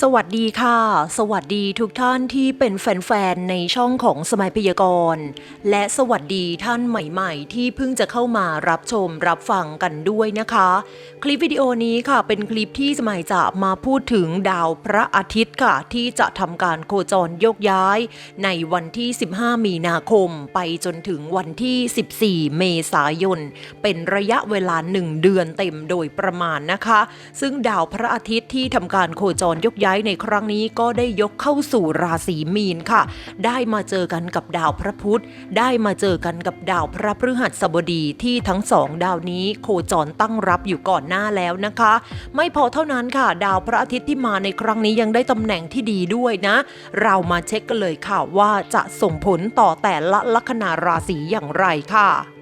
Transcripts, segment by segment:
สวัสดีค่ะ สวัสดีทุกท่านที่เป็นแฟนๆ ในช่องของสมัยพยากรณ์ และสวัสดีท่านใหม่ๆ ที่เพิ่งจะเข้ามารับชมรับฟังกันด้วยนะคะ คลิปวิดีโอนี้ค่ะ เป็นคลิปที่สมัยจะมาพูดถึงดาวพระอาทิตย์ค่ะ ที่จะทำการโคจรโยกย้าย ในวันที่ 15 มีนาคม ไปจนถึงวันที่ 14 เมษายน เป็นระยะเวลา 1 เดือนเต็มโดยประมาณนะคะ ซึ่งดาวพระอาทิตย์ที่ทำการโคจรยกย้ายในครั้งนี้ก็ได้ยกเข้าสู่ราศีมีนค่ะ ได้มาเจอกันกับดาวพระพุธ ได้มาเจอกันกับดาวพระพฤหัสบดีที่ทั้งสองดาวนี้โคจรตั้งรับอยู่ก่อนหน้าแล้วนะคะ ไม่พอเท่านั้นค่ะ ดาวพระอาทิตย์ที่มาในครั้งนี้ยังได้ตำแหน่งที่ดีด้วยนะ เรามาเช็คกันเลยค่ะว่าจะส่งผลต่อแต่ละลัคนาราศีอย่างไรค่ะ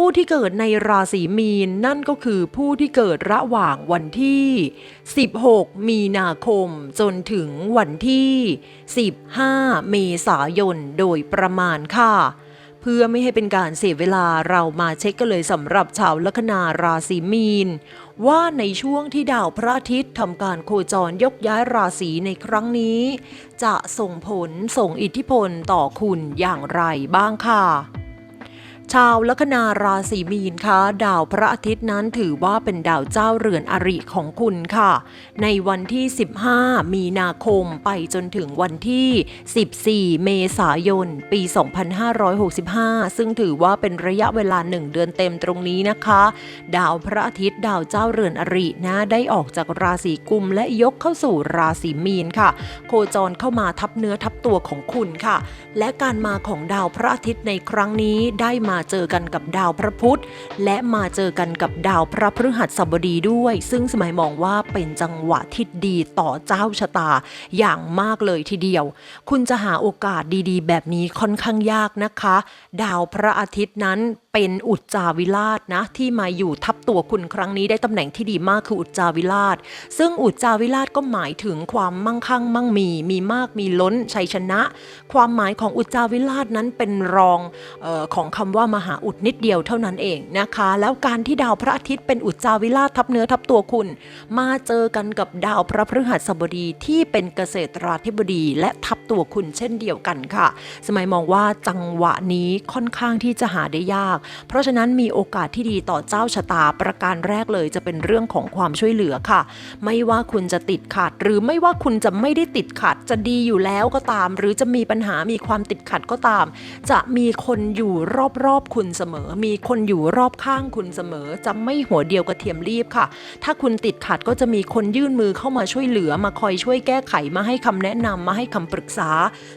ผู้ที่เกิดในราศีมีนนั่นก็คือผู้ที่เกิดระหว่างวันที่ 16 มีนาคม จนถึงวันที่ 15 เมษายนโดยประมาณค่ะ เพื่อไม่ให้เป็นการเสียเวลาเรามาเช็คกันเลยสำหรับชาวลัคนาราศีมีน ว่าในช่วงที่ดาวพระอาทิตย์ทำการโคจรยกย้ายราศีในครั้งนี้ จะส่งผลส่งอิทธิพลต่อคุณอย่างไรบ้างค่ะ ชาวลัคนาราศีมีนคะ ดาวพระอาทิตย์นั้นถือว่าเป็นดาวเจ้าเรือนอริของคุณค่ะ ในวันที่ 15 มีนาคมไปจนถึงวันที่ 14 เมษายน ปี 2565 ซึ่งถือว่าเป็นระยะเวลา1เดือนเต็มตรงนี้นะคะ ดาวพระอาทิตย์ดาวเจ้าเรือนอรินะได้ออกจากราศีกุมและยกเข้าสู่ราศีมีนค่ะ โคจรเข้ามาทับเนื้อทับตัวของคุณค่ะ และการมาของดาวพระอาทิตย์ในครั้งนี้ได้มาเจอกันกับดาวพระพุธ และมาเจอกันกับดาวพระพฤหัสบดีด้วย ซึ่งสมัยมองว่าเป็นจังหวะที่ดีต่อเจ้าชะตาอย่างมากเลยทีเดียว คุณจะหาโอกาสดีๆ แบบนี้ค่อนข้างยากนะคะ ดาวพระอาทิตย์นั้น เป็นอุจจาวิราชนะที่มาอยู่ทับตัวคุณครั้งนี้ได้ตำแหน่งที่ดีมากคืออุจจาวิราช ซึ่งอุจจาวิราชก็หมายถึงความมั่งคั่งมั่งมี มีมากมีล้นชัยชนะ ความหมายของอุจจาวิราชนั้นเป็นรองออของคำว่ามหาอุดนิดเดียวเท่านั้นเองนะคะ แล้วการที่ดาวพระอาทิตย์เป็นอุจจาวิราชทับเนื้อทับตัวคุณ มาเจอกันกับดาวพระพฤหัสบดีที่เป็นเกษตราธิบดี และทับตัวคุณเช่นเดียวกันค่ะ สมัยมองว่าจังหวะนี้ค่อนข้างที่จะหาได้ยากเพราะฉะนั้นมีโอกาสที่ดีต่อเจ้าชะตาประการแรกเลยจะเป็นเรื่องของความช่วยเหลือค่ะ ไม่ว่าคุณจะติดขัด หรือไม่ว่าคุณจะไม่ได้ติดขัด จะดีอยู่แล้วก็ตาม หรือจะมีปัญหามีความติดขัดก็ตาม จะมีคนอยู่รอบๆคุณเสมอ มีคนอยู่รอบข้างคุณเสมอ จะไม่หัวเดียวกระเทียมรีบค่ะ ถ้าคุณติดขัดก็จะมีคนยื่นมือเข้ามาช่วยเหลือมาคอยช่วยแก้ไขมาให้คำแนะนำมาให้คำปรึกษา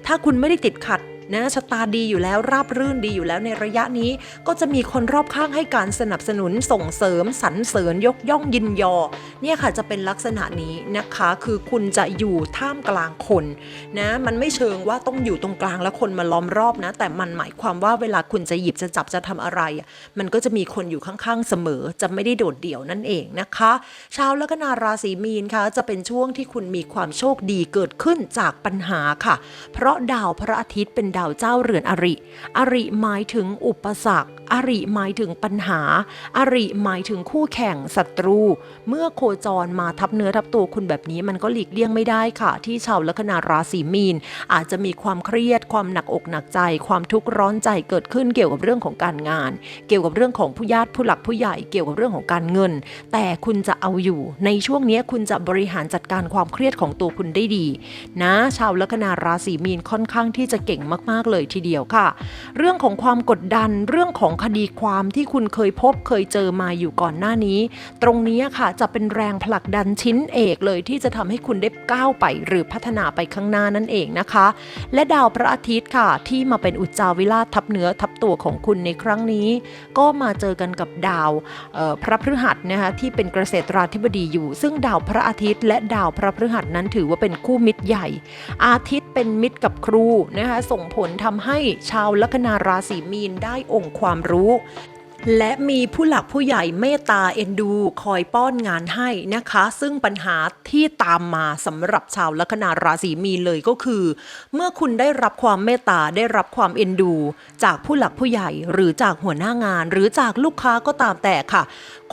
ถ้าคุณไม่ได้ติดขัด นะชะตาดีอยู่แล้วราบรื่นดีอยู่แล้วในระยะนี้ ก็จะมีคนรอบข้างให้การสนับสนุนส่งเสริมสรรเสริญยกย่องยินยอ เนี่ยค่ะจะเป็นลักษณะนี้นะคะคือคุณจะอยู่ท่ามกลางคนนะมันไม่เชิงว่าต้องอยู่ตรงกลางแล้วคนมาล้อมรอบนะ แต่มันหมายความว่าเวลาคุณจะหยิบจะจับจะทำอะไร มันก็จะมีคนอยู่ข้างๆเสมอจะไม่ได้โดดเดี่ยวนั่นเองนะคะชาวลัคนาราศีมีนคะจะเป็นช่วงที่คุณมีความโชคดีเกิดขึ้นจากปัญหาค่ะ เพราะดาวพระอาทิตย์เป็นดาวเจ้าเรือนอริ อริหมายถึงอุปสรรค อริหมายถึงปัญหา อริหมายถึงคู่แข่งศัตรู เมื่อโคจรมาทับเนื้อทับตัวคุณแบบนี้มันก็หลีกเลี่ยงไม่ได้ค่ะ ที่ชาวลัคนาราศีมีน อาจจะมีความเครียด ความหนักอกหนักใจ ความทุกข์ร้อนใจเกิดขึ้นเกี่ยวกับเรื่องของการงาน เกี่ยวกับเรื่องของผู้ญาติผู้หลักผู้ใหญ่เกี่ยวกับเรื่องของการเงิน แต่คุณจะเอาอยู่ในช่วงนี้คุณจะบริหารจัดการความเครียดของตัวคุณได้ดี นะ ชาวลัคนาราศีมีนค่อนข้างที่จะเก่งมาก ๆ เลยทีเดียวค่ะ เรื่องของความกดดันเรื่องของคดีความที่คุณเคยพบเคยเจอมาอยู่ก่อนหน้านี้ ตรงนี้ค่ะจะเป็นแรงผลักดันชิ้นเอกเลยที่จะทำให้คุณได้ก้าวไปหรือพัฒนาไปข้างหน้านั่นเองนะคะ และดาวพระอาทิตย์ค่ะ ที่มาเป็นอุจจาวิราทับเนื้อทับตัวของคุณในครั้งนี้ ก็มาเจอกันกับดาวพระพฤหัสนะคะที่เป็นเกษตราธิบดีอยู่ ซึ่งดาวพระอาทิตย์ และดาวพระพฤหัสนั้นถือว่าเป็นคู่มิตรใหญ่ อาทิตย์เป็นมิตรกับครูนะคะส่งผลทำให้ชาวลัคนาราศีมีนได้องค์ความรู้ และมีผู้หลักผู้ใหญ่เมตตาเอ็นดูคอยป้อนงานให้นะคะ ซึ่งปัญหาที่ตามมาสำหรับชาวลัคนาราศีมีนเลยก็คือ เมื่อคุณได้รับความเมตตาได้รับความเอ็นดู จากผู้หลักผู้ใหญ่หรือจากหัวหน้างาน หรือจากลูกค้าก็ตามแต่ค่ะ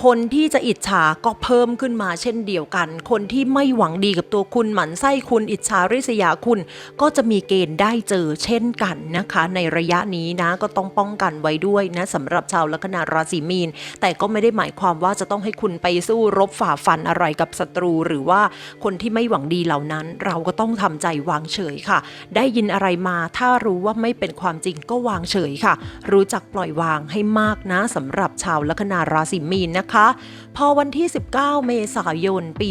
คนที่จะอิจฉาก็เพิ่มขึ้นมาเช่นเดียวกัน คนที่ไม่หวังดีกับตัวคุณหมั่นไส้คุณอิจฉาริษยาคุณ ก็จะมีเกณฑ์ได้เจอเช่นกันนะคะ ในระยะนี้นะก็ต้องป้องกันไว้ด้วยนะสำหรับชาวลัคนาราศีมีน แต่ก็ไม่ได้หมายความว่าจะต้องให้คุณไปสู้รบฝ่าฟันอะไรกับศัตรู หรือว่าคนที่ไม่หวังดีเหล่านั้น เราก็ต้องทำใจวางเฉยค่ะ ได้ยินอะไรมาถ้ารู้ว่าไม่เป็นความจริงก็วางเฉยค่ะ รู้จักปล่อยวางให้มากนะสำหรับชาวลัคนาราศีมีนนะคะ พอวันที่ 19 เมษายน ปี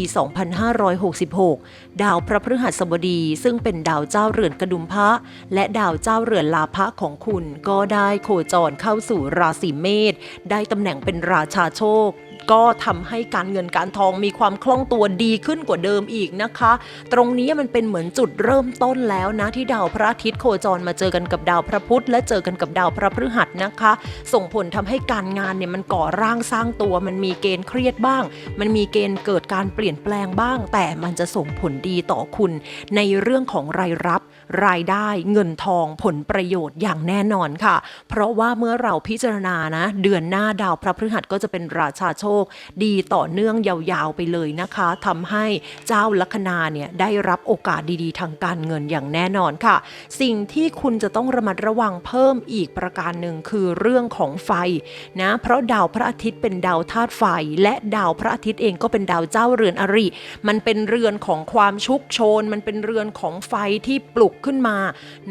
2566 ดาวพระพฤหัสบดี ซึ่งเป็นดาวเจ้าเรือนกระดุมพระ และดาวเจ้าเรือนลาภะของคุณก็ได้โคจรเข้าสู่ราศีเมษได้ตำแหน่งเป็นราชาโชค ก็ทำให้การเงินการทองมีความคล่องตัวดีขึ้นกว่าเดิมอีกนะคะ ตรงนี้มันเป็นเหมือนจุดเริ่มต้นแล้วนะที่ดาวพระอาทิตย์โคจรมาเจอกันกับดาวพระพุธและเจอกันกับดาวพระพฤหัสนะคะ ส่งผลทำให้การงานเนี่ยมันก่อร่างสร้างตัว มันมีเกณฑ์เครียดบ้าง มันมีเกณฑ์เกิดการเปลี่ยนแปลงบ้าง แต่มันจะส่งผลดีต่อคุณ ในเรื่องของรายรับ รายได้เงินทองผลประโยชน์อย่างแน่นอนค่ะ เพราะว่าเมื่อเราพิจารณานะ เดือนหน้าดาวพระพฤหัสก็จะเป็นราชาโชคดีต่อเนื่องยาวๆไปเลยนะคะทำให้เจ้าลัคนาเนี่ยได้รับโอกาสดีๆ ทางการเงินอย่างแน่นอนค่ะ สิ่งที่คุณจะต้องระมัดระวังเพิ่มอีกประการหนึ่งคือเรื่องของไฟนะเพราะดาวพระอาทิตย์เป็นดาวธาตุไฟ และดาวพระอาทิตย์เองก็เป็นดาวเจ้าเรือนอริ มันเป็นเรือนของความชุกโชน มันเป็นเรือนของไฟที่ปลุกขึ้นมา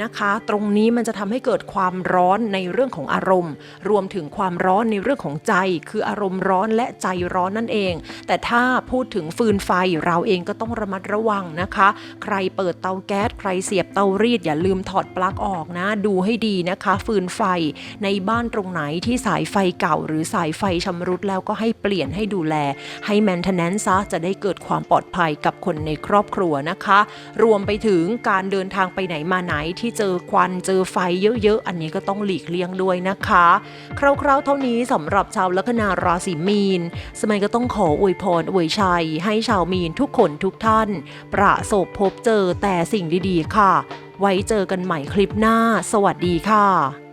นะคะ ตรงนี้มันจะทำให้เกิดความร้อนในเรื่องของอารมณ์ รวมถึงความร้อนในเรื่องของใจ คืออารมณ์ร้อนและใจร้อนนั่นเอง แต่ถ้าพูดถึงฟืนไฟเราเองก็ต้องระมัดระวังนะคะ ใครเปิดเตาแก๊สใครเสียบเตารีดอย่าลืมถอดปลั๊กออกนะ ดูให้ดีนะคะ ฟืนไฟในบ้านตรงไหนที่สายไฟเก่า หรือสายไฟชำรุดแล้วก็ให้เปลี่ยนให้ดูแล ให้แมนเทนแนนซ์ซะจะได้เกิดความปลอดภัยกับคนในครอบครัวนะคะ รวมไปถึงการเดินทางไปไหนมาไหนที่เจอควันเจอไฟเยอะๆ อันนี้ก็ต้องหลีกเลี่ยงด้วยนะคะ คร่าวๆเท่านี้สำหรับชาวลัคนาราศีมีนสมัยก็ต้องขออวยพรอวยชัย ให้ชาวมีนทุกคนทุกท่าน ประสบพบเจอแต่สิ่งดีๆค่ะ ไว้เจอกันใหม่คลิปหน้า สวัสดีค่ะ